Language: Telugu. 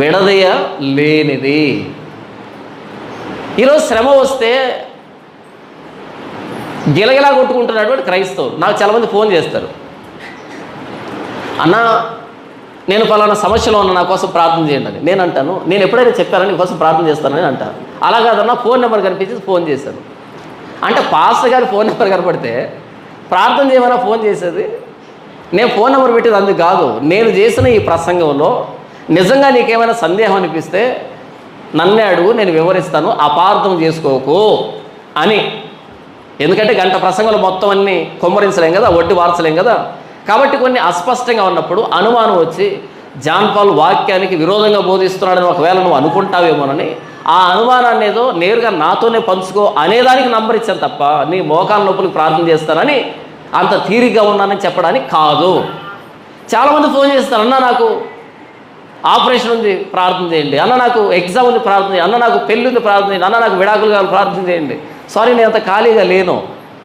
విడదీయ లేనిది. ఈరోజు శ్రమ వస్తే గిలగిలా కొట్టుకుంటున్నటువంటి క్రైస్తవులు నాకు చాలామంది ఫోన్ చేస్తారు. అన్నా నేను పలానా సమస్యలో ఉన్న నా కోసం ప్రార్థన చేయండి అని. నేను అంటాను నేను ఎప్పుడైనా చెప్పాను నీ కోసం ప్రార్థన చేస్తానని అంటాను అలా కాదన్నా ఫోన్ నెంబర్ కనిపించి ఫోన్ చేశాను అంటే పాస్టర్ గారి ఫోన్ నెంబర్ కనపడితే ప్రార్థన చేయమన్నా ఫోన్ చేసేది? నేను ఫోన్ నెంబర్ పెట్టేది అందుకు కాదు. నేను చేసిన ఈ ప్రసంగంలో నిజంగా నీకేమైనా సందేహం అనిపిస్తే నన్నే అడుగు నేను వివరిస్తాను అపార్థం చేసుకోకు అని. ఎందుకంటే గంట ప్రసంగంలో మొత్తం అన్ని కొమ్మరించలేం కదా వడ్డీ వార్చలేం కదా. కాబట్టి కొన్ని అస్పష్టంగా ఉన్నప్పుడు అనుమానం వచ్చి జాన్పాల్ వాక్యానికి విరోధంగా బోధిస్తున్నాడని ఒకవేళ నువ్వు అనుకుంటావేమోనని ఆ అనుమానాన్ని ఏదో నేరుగా నాతోనే పంచుకో అనేదానికి నంబర్ ఇచ్చాను తప్ప నీ మోకాల నొప్పులకు ప్రార్థన చేస్తానని అంత తీరిగ్గా ఉన్నానని చెప్పడానికి కాదు. చాలామంది ఫోన్ చేస్తారు అన్నా నాకు ఆపరేషన్ ఉంది ప్రార్థన చేయండి. అన్న నాకు ఎగ్జామ్ ఉంది ప్రార్థన చేయండి. అన్న నాకు పెళ్ళి ఉంది ప్రార్థన చేయండి. అన్న నాకు విడాకులు కావాలి ప్రార్థన చేయండి. సారీ నేను అంత ఖాళీగా లేను.